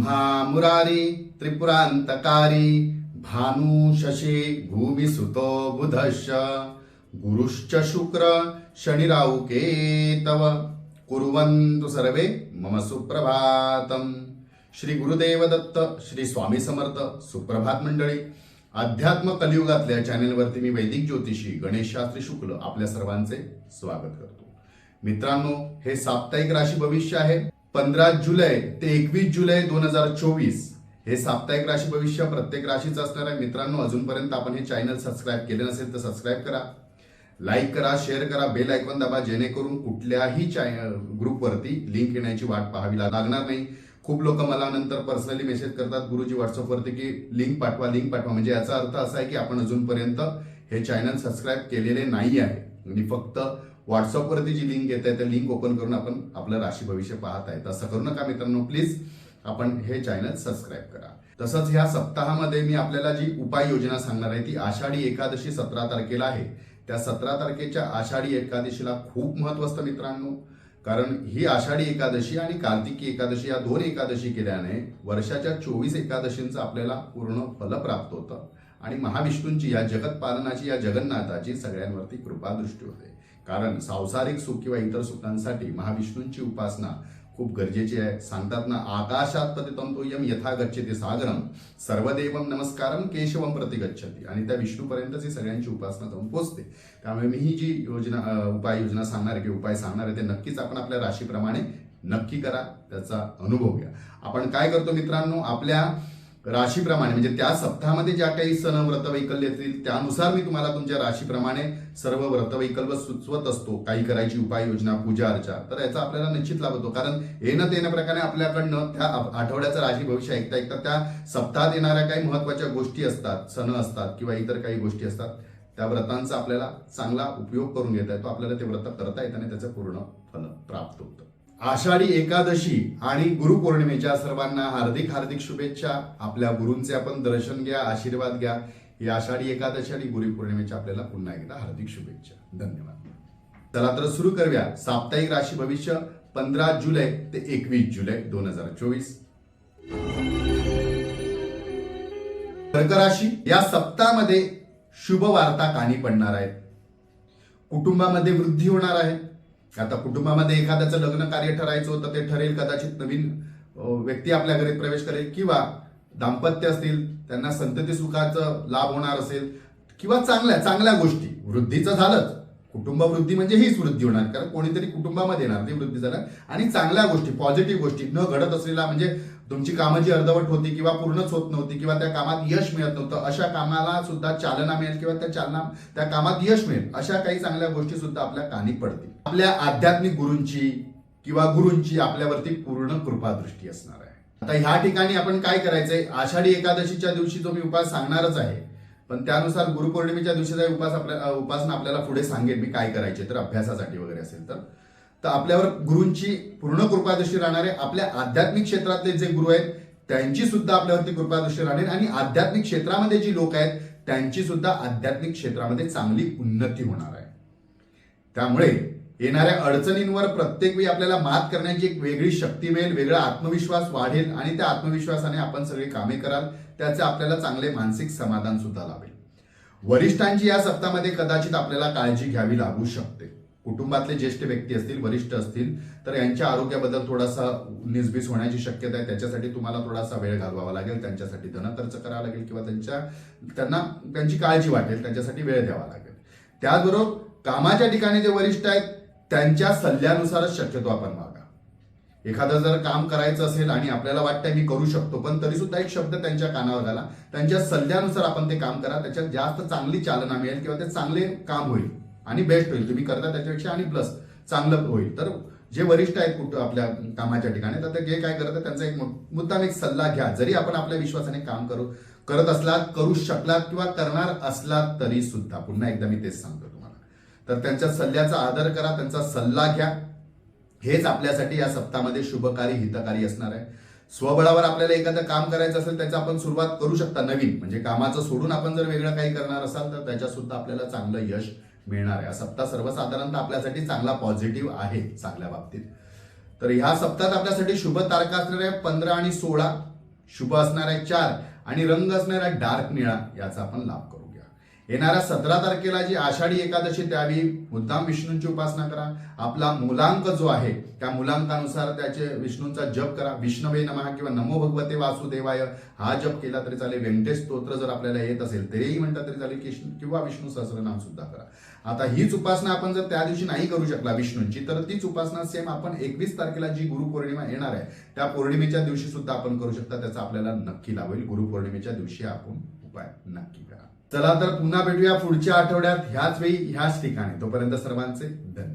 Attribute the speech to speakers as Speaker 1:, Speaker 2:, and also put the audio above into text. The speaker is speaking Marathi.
Speaker 1: ब्रह्मा मुरारी त्रिपुरांतकारी भानु शशी भूमिसुतो बुधश गुरुश्च शुक्र शनिराव केतव कुर्वन्तु सर्वे मम सुप्रभातम। श्री गुरुदेव दत्त श्री स्वामी समर्थ सुप्रभात मंडळी। अध्यात्म कलियुगातल्या चॅनेलवरती मी वैदिक ज्योतिषी गणेश शास्त्री शुक्ल आपल्या सर्वांचे स्वागत करतो. मित्रांनो हे साप्ताहिक राशी भविष्य आहे. पंधरा जुलै ते एकवीस जुलै दोन हजार चोवीस हे साप्ताहिक राशी भविष्य प्रत्येक राशीचं असणार. आहे मित्रांनो अजूनपर्यंत आपण हे चॅनल सबस्क्राईब केले नसेल तर सबस्क्राईब करा. लाईक करा शेअर करा बेल आयकॉन दाबा जेणेकरून कुठल्याही चॅनल ग्रुपवरती लिंक येण्याची वाट पाहावी लागणार नाही. खूप लोक मला नंतर पर्सनली मेसेज करतात गुरुजी व्हॉट्सअपवरती की लिंक पाठवा लिंक पाठवा. म्हणजे याचा अर्थ असा आहे की आपण अजूनपर्यंत हे चॅनल सबस्क्राईब केलेले नाही आहे. आणि फक्त व्हॉट्सअपवरती जी लिंक येत आहे त्या लिंक ओपन करून आपण आपलं राशी भविष्य पाहत आहे. तसं करू नका मित्रांनो प्लीज आपण हे चॅनल सबस्क्राईब करा. तसंच ह्या सप्ताहामध्ये मी आपल्याला जी उपाययोजना सांगणार आहे ती आषाढी एकादशी सतरा तारखेला आहे. त्या सतरा तारखेच्या आषाढी एकादशीला खूप महत्त्व असतं मित्रांनो. कारण ही आषाढी एकादशी आणि कार्तिकी एकादशी या दोन एकादशी केल्याने वर्षाच्या चोवीस एकादशींचं आपल्याला पूर्ण फल प्राप्त होतं. आणि महाविष्णूंची या जगतपालनाची या जगन्नाथाची सगळ्यांवरती कृपा दृष्टी होते. कारण सांसारिक सुख किंवा इतर सुखांसाठी महाविष्णूंची उपासना खूप गरजेची आहे. सांगतात ना आकाशात पतितम यम यथा गच्छते सागरम सर्वदेवम नमस्कारम केशवम प्रति गच्छति. आणि त्या विष्णूपर्यंतच ही सगळ्यांची उपासना जाऊन पोहोचते त्यामुळे मी ही जी योजना उपाययोजना सांगणार आहे किंवा उपाय सांगणार आहे ते नक्कीच आपण आपल्या राशीप्रमाणे नक्की करा त्याचा अनुभव घ्या. आपण काय करतो मित्रांनो आपल्या राशीप्रमाणे म्हणजे त्या सप्ताहामध्ये ज्या काही सण व्रत वैकल्य येतील त्यानुसार मी तुम्हाला तुमच्या राशीप्रमाणे सर्व व्रतवैकल्य सुचवत असतो. काही करायची उपाययोजना पूजा अर्चा. तर याचा आपल्याला निश्चित लाभ होतो. कारण येणं येण्या प्रकारे आपल्याकडनं त्या आठवड्याचं राशी भविष्य ऐकता ऐकता त्या सप्ताहात येणाऱ्या काही महत्त्वाच्या गोष्टी असतात सण असतात किंवा इतर काही गोष्टी असतात त्या व्रतांचा आपल्याला चांगला उपयोग करून घेता येतो. आपल्याला ते व्रत करता येतं आणि त्याचं पूर्ण फल प्राप्त होतं. आषाढी एकादशी आणि गुरुपौर्णिमेच्या सर्वांना हार्दिक हार्दिक शुभेच्छा. आपल्या गुरूंचे आपण दर्शन घ्या आशीर्वाद घ्या. ही आषाढी एकादशी आणि गुरुपौर्णिमेच्या आपल्याला पुन्हा एकदा हार्दिक शुभेच्छा. धन्यवाद. चला तर सुरू करूया. साप्ताहिक राशी भविष्य पंधरा जुलै ते एकवीस जुलै दोन हजार चोवीस. कर्क राशी या सप्ताहामध्ये शुभ वार्ता कानी पडणार आहेत. कुटुंबामध्ये वृद्धी होणार आहे. आता कुटुंबामध्ये एखाद्याचं लग्न कार्य ठरायचं होतं ते ठरेल कदाचित नवीन व्यक्ती आपल्या घरी प्रवेश करेल किंवा दाम्पत्य असतील त्यांना संतती सुखाचं लाभ होणार असेल किंवा चांगल्या चांगल्या गोष्टी वृद्धीचं झालंच. कुटुंबवृद्धी म्हणजे हीच वृद्धी होणार कारण कोणीतरी कुटुंबामध्ये येणार ती वृद्धी झाणार आणि चांगल्या गोष्टी पॉझिटिव्ह गोष्टी न घडत असलेला म्हणजे तुमची कामं जी अर्धवट होती किंवा पूर्णच होत नव्हती किंवा त्या कामात यश मिळत नव्हतं अशा कामाला सुद्धा चालना मिळेल किंवा त्या चालना त्या कामात यश मिळेल अशा काही चांगल्या गोष्टी सुद्धा आपल्या कानी पडतील. आपल्या आध्यात्मिक गुरूंची किंवा गुरूंची आपल्यावरती पूर्ण कृपा दृष्टी असणार आहे. आता ह्या ठिकाणी आपण काय करायचंय? आषाढी एकादशीच्या दिवशी जो मी उपास सांगणारच आहे पण त्यानुसार गुरुपौर्णिमेच्या दिवशीचा उपास आपल्या उपासना आपल्याला पुढे सांगेल मी काय करायचे तर अभ्यासासाठी वगैरे असेल तर. तर आपल्यावर गुरूंची पूर्ण कृपादृष्टी राहणारे आपल्या आध्यात्मिक क्षेत्रातले जे गुरु आहेत त्यांची सुद्धा आपल्यावरती कृपादृष्टी राहणार आणि आध्यात्मिक क्षेत्रामध्ये जी लोक आहेत त्यांची सुद्धा आध्यात्मिक क्षेत्रामध्ये चांगली उन्नती होणार आहे. त्यामुळे येणाऱ्या अडचणींवर प्रत्येक वेळी आपल्याला मात करण्याची एक वेगळी शक्ती मिळेल वेगळा आत्मविश्वास वाढेल आणि त्या आत्मविश्वासाने आपण सगळी कामे कराल त्याचे आपल्याला चांगले मानसिक समाधान सुद्धा लाभेल. वरिष्ठांची या सप्ताहामध्ये कदाचित आपल्याला काळजी घ्यावी लागू शकते. कुटुंबातले ज्येष्ठ व्यक्ती असतील वरिष्ठ असतील तर यांच्या आरोग्याबद्दल थोडासा निसबीस होण्याची शक्यता आहे. त्याच्यासाठी तुम्हाला थोडासा वेळ घालवावा लागेल त्यांच्यासाठी धन खर्च करावा लागेल किंवा त्यांच्या त्यांना त्यांची काळजी वाटेल त्यांच्यासाठी वेळ द्यावा लागेल. त्याचबरोबर कामाच्या ठिकाणी जे वरिष्ठ आहेत त्यांच्या सल्ल्यानुसारच शक्यतो आपण वागा एखादं जर काम करायचं असेल आणि आपल्याला वाटतंय मी करू शकतो पण तरी सुद्धा एक शब्द त्यांच्या कानावर घाला त्यांच्या सल्ल्यानुसार आपण ते काम करा त्याच्यात जास्त चांगली चालना मिळेल किंवा ते चांगले काम होईल आणि बेस्ट होईल. तुम्ही करता त्याच्यापेक्षा आणि प्लस चांगलं होईल. तर जे वरिष्ठ आहेत कुठं आपल्या कामाच्या ठिकाणी तर ते जे काय करतात त्यांचा एक मु- मुद्दाम एक सल्ला घ्या. जरी आपण आपल्या विश्वासाने काम करू करत असलात करू शकलात किंवा करणार असलात तरी सुद्धा. पुन्हा एकदा मी तेच सांगतो. तर त्यांच्या सल्ल्याचा आदर करा त्यांचा सल्ला घ्या. हेच आपल्यासाठी या सप्ताहामध्ये शुभकारी हितकारी असणार आहे. स्वबळावर आपल्याला एखादं काम करायचं असेल त्याचं आपण सुरुवात करू शकता नवीन. म्हणजे कामाचं सोडून आपण जर वेगळं काही करणार असाल तर त्याच्यात सुद्धा आपल्याला चांगलं यश मिळणार आहे. हा सप्ताह सर्वसाधारणतः आपल्यासाठी चांगला पॉझिटिव्ह आहे चांगल्या बाबतीत. तर ह्या सप्ताहात आपल्यासाठी शुभ तारखा असणार आहे पंधरा आणि सोळा. शुभ असणार आहे चार. आणि रंग असणार आहे डार्क निळा याचा आपण लाभ करू. येणाऱ्या सतरा तारखेला जी आषाढी एकादशी त्यावेळी मुद्दाम विष्णूंची उपासना करा. आपला मुलांक जो आहे त्या मुलांकानुसार त्याचे विष्णूंचा जप करा. विष्णवे नमः किंवा नमो भगवते वासुदेवाय. हा जप केला तरी चालेल. व्यंकटेश स्तोत्र जर आपल्याला येत असेल तरीही म्हणतात तरी चालेल. की- किंवा विष्णू सहस्रनाम सुद्धा करा. आता हीच उपासना आपण जर त्या दिवशी नाही करू शकला विष्णूंची तर तीच उपासना सेम आपण एकवीस तारखेला जी गुरुपौर्णिमा येणार आहे त्या पौर्णिमेच्या दिवशी सुद्धा आपण करू शकता. त्याचा आपल्याला नक्की लाभ होईल. गुरुपौर्णिमेच्या दिवशी आपण उपाय नक्की करा. चला तर पुन्हा भेटूया पुढच्या आठवड्यात ह्याच वेळी ह्याच ठिकाणी. तोपर्यंत सर्वांचे धन्यवाद.